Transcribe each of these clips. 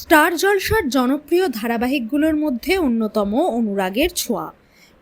Star জলসার জনপ্রিয় ধারাবাহিকগুলোর মধ্যে অন্যতম অনুরাগের ছোঁয়া।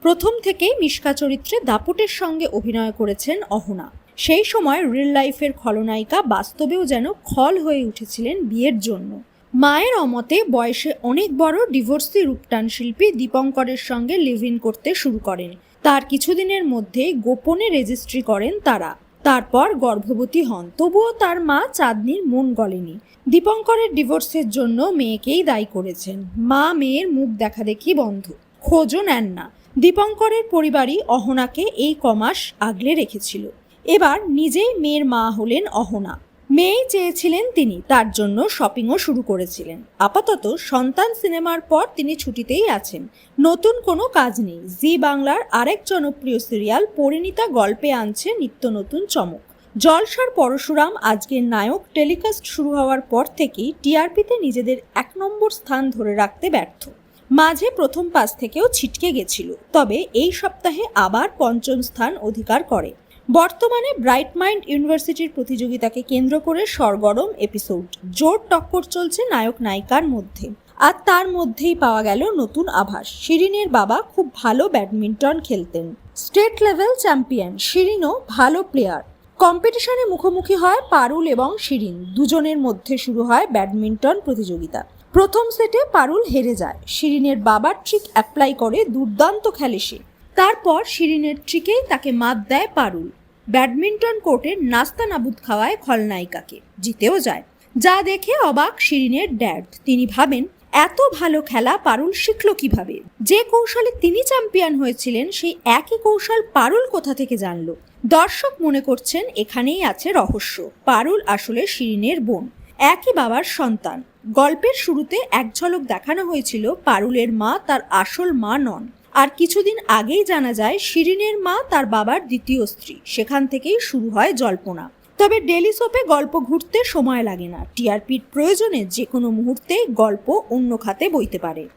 প্রথম থেকেই মিশকা চরিত্রে দাপুটের সঙ্গে অভিনয় করেছেন অহনা। সেই সময় রিল লাইফের খলনায়িকা বাস্তবেও যেন খল হয়ে উঠেছিলেন বিয়ের জন্য। মায়ের অমতে বয়সে অনেক বড় ডিভোর্সি রূপটান শিল্পী দীপঙ্করের সঙ্গে লিভ ইন করতে শুরু করেন। তার কিছুদিনের মধ্যেই গোপনে রেজিস্ট্রি করেন তারা। তারপর গর্ভবতী হন। তবুও তার মা চাঁদনির মন গলেনি। দীপঙ্করের ডিভোর্সের জন্য মেয়েকেই দায়ী করেছেন। মা মেয়ের মুখ দেখা দেখি বন্ধ। খোঁজও নেন না। দীপঙ্করের পরিবারই অহনাকে এই কমাস আগলে রেখেছিল। এবার নিজেই মেয়ের মা হলেন অহনা। মেয়েই চেয়েছিলেন তিনি, তার জন্য শপিংও শুরু করেছিলেন। আপাতত সন্তান সিনেমার পর তিনি ছুটিতেই আছেন। নতুন কোনো কাজ নেই। জি বাংলার আরেক জনপ্রিয় সিরিয়াল পরিণীতা গল্পে আনছে নিত্য নতুন চমক। জলসার পরশুরাম আজকের নায়ক টেলিকাস্ট শুরু হওয়ার পর থেকেই টিআরপিতে নিজেদের এক নম্বর স্থান ধরে রাখতে ব্যর্থ। মাঝে প্রথম পাস থেকেও ছিটকে গেছিল। তবে এই সপ্তাহে আবার পঞ্চম স্থান অধিকার করে। বর্তমানে ব্রাইট মাইন্ড ইউনিভার্সিটির প্রতিযোগিতাকে কেন্দ্র করে সরগরম এপিসোড। জোর টক্কর চলছে নায়ক নায়িকার মধ্যে। আর তার মধ্যেই পাওয়া গেল নতুন আভাস। শিরিনের বাবা খুব ভালো ব্যাডমিন্টন খেলতেন। স্টেট লেভেল চ্যাম্পিয়ন, শিরিনও ভালো প্লেয়ার। কম্পিটিশনে মুখোমুখি হয় পারুল এবং শিরিন। দুজনের মধ্যে শুরু হয় ব্যাডমিন্টন প্রতিযোগিতা। প্রথম সেটে পারুল হেরে যায়। শিরিনের বাবার ট্রিক অ্যাপ্লাই করে দুর্দান্ত খেলে সে। তারপর শিরিনের ট্রিকেই তাকে মাত দেয় পারুল। ব্যাডমিন্টন কোর্টে নাস্তা নাবুদ খাওয়ায় খলনায়িকাকে, জিতেও যায়। যা দেখে অবাক শিরিনের ড্যাড। তিনি ভাবেন, এত ভালো খেলা পারুল শিখলো কীভাবে? যে কৌশলে তিনি চ্যাম্পিয়ন হয়েছিলেন, সেই একই কৌশল পারুল কোথা থেকে জানলো? দর্শক মনে করছেন, এখানেই আছে রহস্য। পারুল আসলে শিরিনের বোন, একই বাবার সন্তান। গল্পের শুরুতে এক ঝলক দেখানো হয়েছিল পারুলের মা তার আসল মা নন। আর কিছুদিন আগেই জানা যায়, শিরিনের মা তার বাবার দ্বিতীয় স্ত্রী। সেখান থেকেই শুরু হয় জল্পনা। তবে ডেলি সোপে গল্প ঘুরতে সময় লাগে না। টিআরপির প্রয়োজনে যে কোনো মুহূর্তে গল্প অন্য খাতে বইতে পারে।